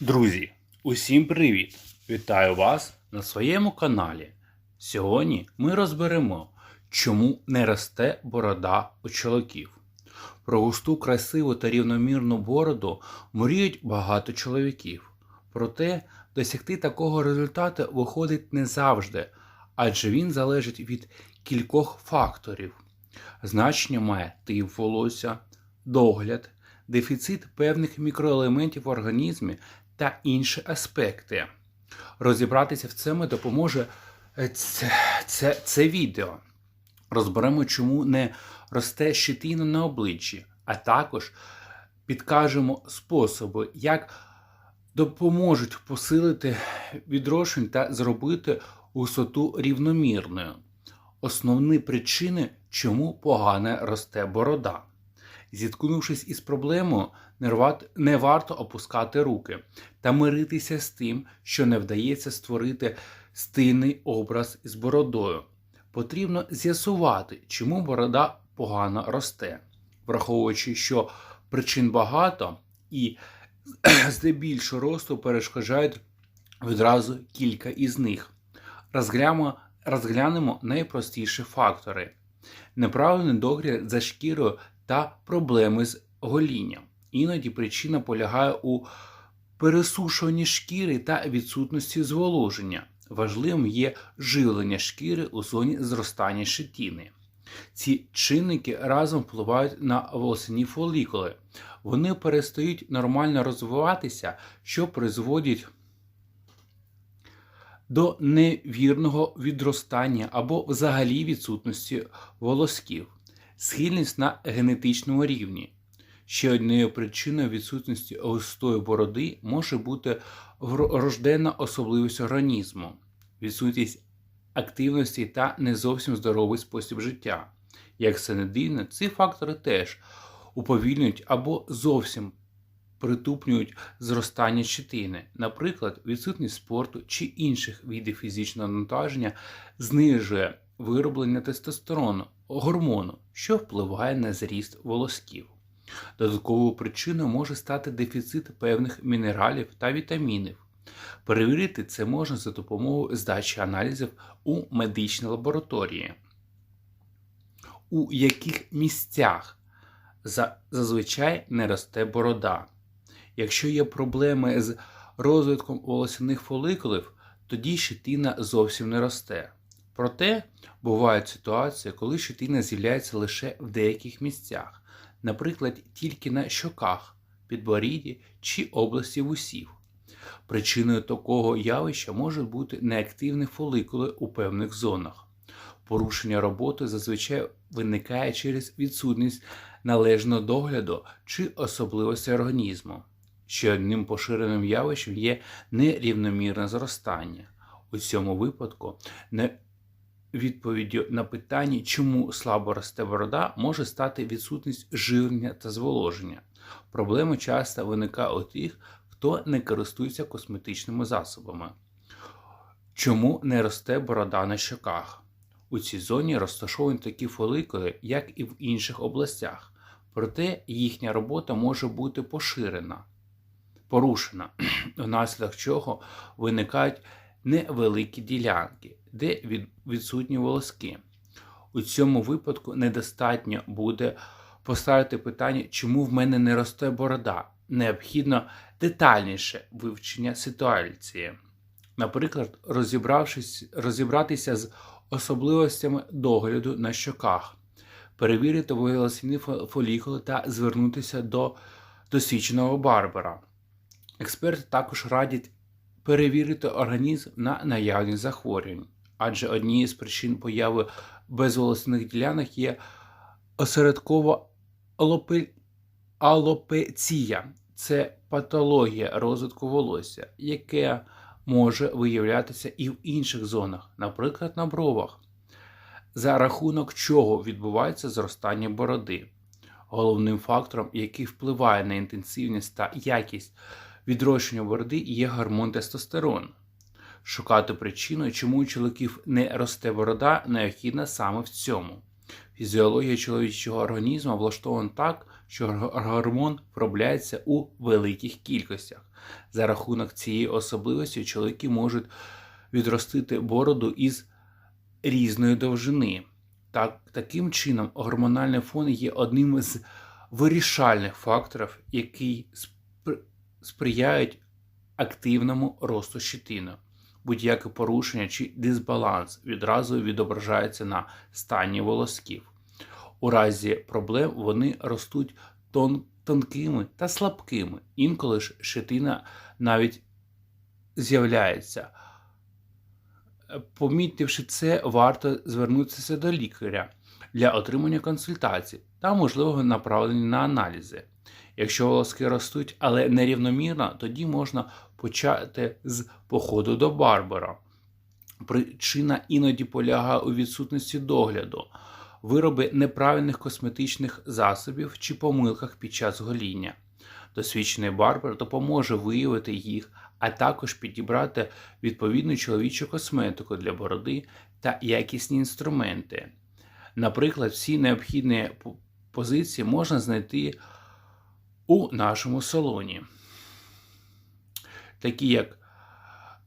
Друзі, усім привіт! Вітаю вас на своєму каналі. Сьогодні ми розберемо, чому не росте борода у чоловіків. Про густу, красиву та рівномірну бороду мріють багато чоловіків. Проте досягти такого результату виходить не завжди, адже він залежить від кількох факторів. Значення має тип волосся, догляд, дефіцит певних мікроелементів в організмі та інші аспекти. Розібратися в цьому допоможе е, це, це, це відео. Розберемо, чому не росте щетина на обличчі, а також підкажемо способи, як допоможуть посилити відрошень та зробити густоту рівномірною. Основні причини, чому погано росте борода. Зіткнувшись із проблемою, не варто опускати руки та миритися з тим, що не вдається створити стильний образ із бородою. Потрібно з'ясувати, чому борода погано росте, враховуючи, що причин багато і здебільшого росту перешкоджають відразу кілька із них. Розглянемо, розглянемо найпростіші фактори: неправильний догляд за шкірою та проблеми з голінням. Іноді причина полягає у пересушуванні шкіри та відсутності зволоження. Важливим є живлення шкіри у зоні зростання щетини. Ці чинники разом впливають на волосяні фолікули. Вони перестають нормально розвиватися, що призводить до невірного відростання або взагалі відсутності волосків, схильність на генетичному рівні. Ще однією причиною відсутності густої бороди може бути врожденна особливість організму, відсутність активності та не зовсім здоровий спосіб життя. Як це не дивно, ці фактори теж уповільнюють або зовсім притупнюють зростання щетини. Наприклад, відсутність спорту чи інших видів фізичного навантаження знижує вироблення тестостерону, гормону, що впливає на зріст волосків. Додатковою причиною може стати дефіцит певних мінералів та вітамінів. Перевірити це можна за допомогою здачі аналізів у медичній лабораторії. У яких місцях зазвичай не росте борода. Якщо є проблеми з розвитком волосяних фоликулів, тоді щетина зовсім не росте. Проте бувають ситуації, коли щетина з'являється лише в деяких місцях, наприклад, тільки на щоках, підборідді чи області вусів. Причиною такого явища можуть бути неактивні фоликули у певних зонах. Порушення роботи зазвичай виникає через відсутність належного догляду чи особливості організму. Ще одним поширеним явищем є нерівномірне зростання. У цьому випадку відповіддю на питання, чому слабо росте борода, може стати відсутність живлення та зволоження. Проблема часто виникає у тих, хто не користується косметичними засобами. Чому не росте борода на щоках? У цій зоні розташовані такі фоликули, як і в інших областях, проте їхня робота може бути поширена, порушена, внаслідок чого виникають невеликі ділянки, де відсутні волоски. У цьому випадку недостатньо буде поставити питання, чому в мене не росте борода. Необхідно детальніше вивчення ситуації. Наприклад, розібравшись, розібратися з особливостями догляду на щоках, перевірити волосяні фо- фолікули та звернутися до досвідченого барбера. Експерти також радять перевірити організм на наявність захворювань, адже однією з причин появи безволосяних ділянок є осередкова алопе... алопеція. Це патологія розвитку волосся, яке може виявлятися і в інших зонах, наприклад, на бровах, за рахунок чого відбувається зростання бороди. Головним фактором, який впливає на інтенсивність та якість відрощення бороди, є гормон тестостерон. Шукати причину, чому у чоловіків не росте борода, необхідно саме в цьому. Фізіологія чоловічого організму влаштована так, що гормон виробляється у великих кількостях. За рахунок цієї особливості чоловіки можуть відростити бороду із різної довжини. Так, таким чином, гормональний фон є одним з вирішальних факторів, спри- сприяють активному росту щитини. Будь-яке порушення чи дисбаланс відразу відображається на стані волосків. У разі проблем вони ростуть тон- тонкими та слабкими. Інколи ж щетина навіть з'являється. Помітивши це, варто звернутися до лікаря для отримання консультацій та можливого направлення на аналізи. Якщо волоски ростуть, але нерівномірно, тоді можна почати з походу до барбера. Причина іноді полягає у відсутності догляду, вироби неправильних косметичних засобів чи помилках під час гоління. Досвідчений барбер допоможе виявити їх, а також підібрати відповідну чоловічу косметику для бороди та якісні інструменти. Наприклад, всі необхідні позиції можна знайти у нашому салоні, такі як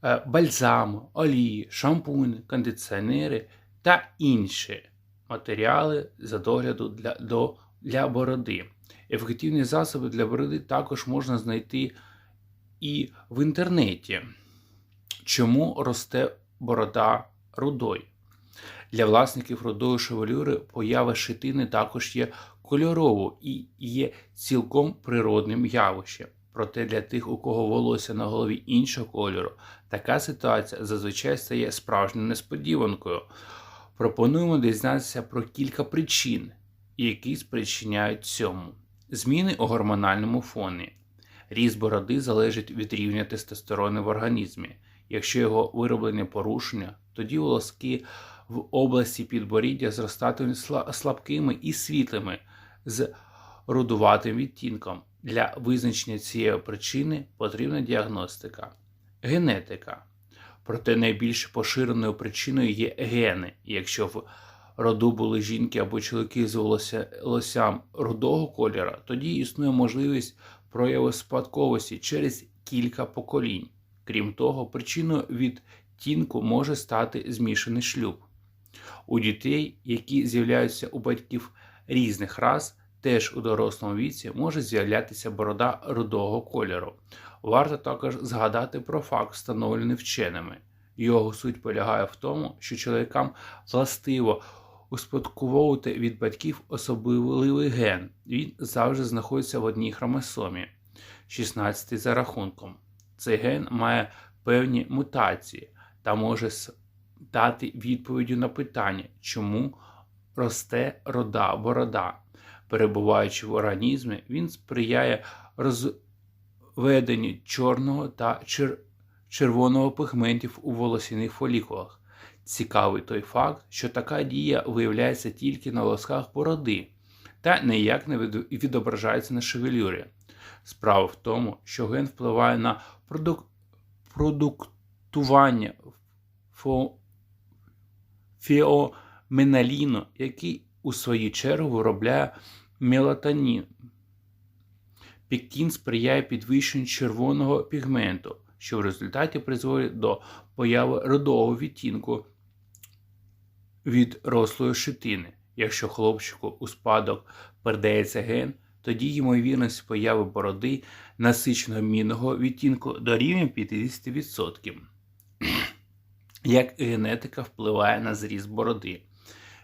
е, бальзам, олії, шампунь, кондиціонери та інші матеріали за догляду для, до, для бороди. Ефективні засоби для бороди також можна знайти і в інтернеті. Чому росте борода рудой? Для власників рудої шевелюри поява щетини також є кольоровою і є цілком природним явищем. Проте для тих, у кого волосся на голові іншого кольору, така ситуація зазвичай стає справжньою несподіванкою. Пропонуємо дізнатися про кілька причин, які спричиняють цьому. Зміни у гормональному фоні. Ріст бороди залежить від рівня тестостерону в організмі. Якщо його вироблення порушення, тоді волоски в області підборіддя зростатимуть сла- слабкими і світлими з рудуватим відтінком. Для визначення цієї причини потрібна діагностика. Генетика. Проте найбільш поширеною причиною є гени. Якщо в роду були жінки або чоловіки з волосся- волоссям рудого кольору, тоді існує можливість прояву спадковості через кілька поколінь. Крім того, причиною відтінку може стати змішаний шлюб. У дітей, які з'являються у батьків різних рас, теж у дорослому віці може з'являтися борода рудого кольору. Варто також згадати про факт, встановлений вченими. Його суть полягає в тому, що чоловікам властиво успадковувати від батьків особливий ген. Він завжди знаходиться в одній хромосомі, 16 за рахунком. Цей ген має певні мутації та може дати відповіддю на питання, чому росте рода борода. Перебуваючи в організмі, він сприяє розведенню чорного та чер... червоного пігментів у волосяних фолікулах. Цікавий той факт, що така дія виявляється тільки на волосках бороди та ніяк не відображається на шевелюрі. Справа в тому, що ген впливає на продук... продуктування фо... феоменаліну, який у свою чергу виробляє мелатонін. Пектін сприяє підвищенню червоного пігменту, що в результаті призводить до появи рудого відтінку від рослої щитини. Якщо хлопчику у спадок передається ген, тоді ймовірність появи бороди насиченого мінного відтінку дорівнює 50%. Як генетика впливає на зріст бороди?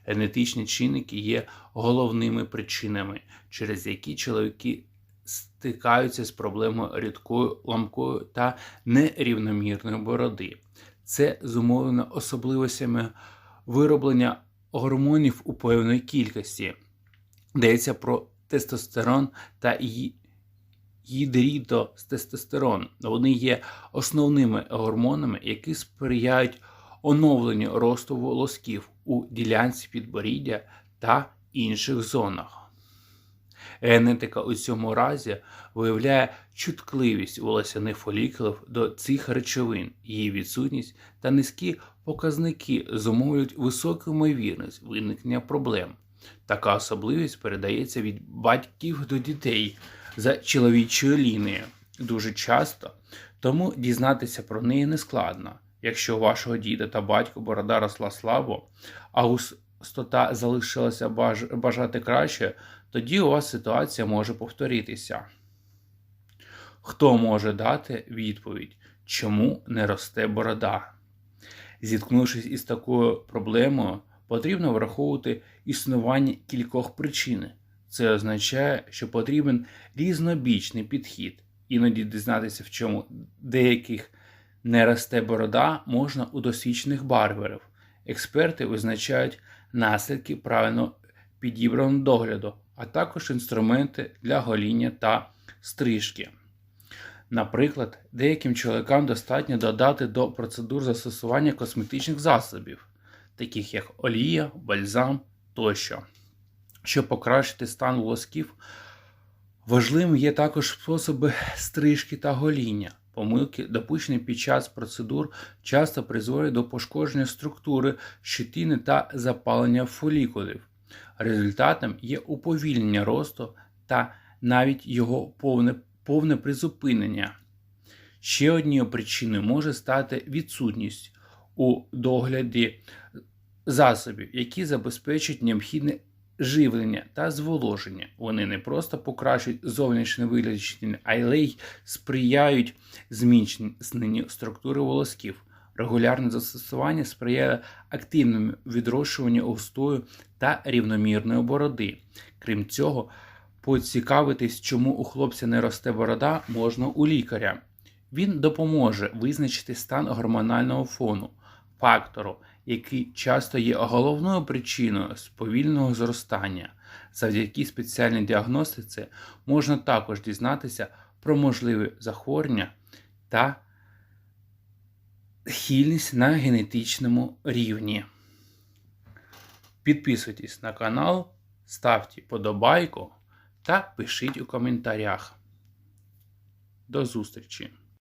Генетичні чинники є головними причинами, через які чоловіки стикаються з проблемою рідкою, ламкою та нерівномірної бороди. Це зумовлено особливостями вироблення гормонів у певної кількості. Йдеться про тестостерон та ї- гідрітостестерон. Вони є основними гормонами, які сприяють оновленню росту волосків у ділянці підборіддя та інших зонах. Генетика у цьому разі виявляє чутливість волосяних фолікулів до цих речовин, її відсутність та низькі показники зумовлюють високу ймовірність виникнення проблем. Така особливість передається від батьків до дітей за чоловічою лінією дуже часто, тому дізнатися про неї не складно. Якщо у вашого діда та батька борода росла слабо, а густота залишилася бажати краще, тоді у вас ситуація може повторитися. Хто може дати відповідь, чому не росте борода? Зіткнувшись із такою проблемою, потрібно враховувати існування кількох причин. Це означає, що потрібен різнобічний підхід. Іноді дізнатися, в чому деяких не росте борода, можна у досвідчених барберів. Експерти визначають наслідки правильно підібраного догляду, а також інструменти для гоління та стрижки. Наприклад, деяким чоловікам достатньо додати до процедур застосування косметичних засобів, таких як олія, бальзам тощо. Щоб покращити стан волосків, важливим є також способи стрижки та гоління. Помилки, допущені під час процедур, часто призводять до пошкодження структури щитини та запалення фолікулів. Результатом є уповільнення росту та навіть його повне, повне призупинення. Ще однією причиною може стати відсутність у догляді засобів, які забезпечують необхідне живлення та зволоження. Вони не просто покращують зовнішній вигляд але й сприяють зміцненню структури волосків. Регулярне застосування сприяє активному відрощуванню густої та рівномірної бороди. Крім цього, поцікавитись, чому у хлопця не росте борода, можна у лікаря. Він допоможе визначити стан гормонального фону, фактору, який часто є головною причиною сповільного зростання. Завдяки спеціальній діагностиці можна також дізнатися про можливі захворювання та схильність на генетичному рівні. Підписуйтесь на канал, ставте подобайку та пишіть у коментарях. До зустрічі!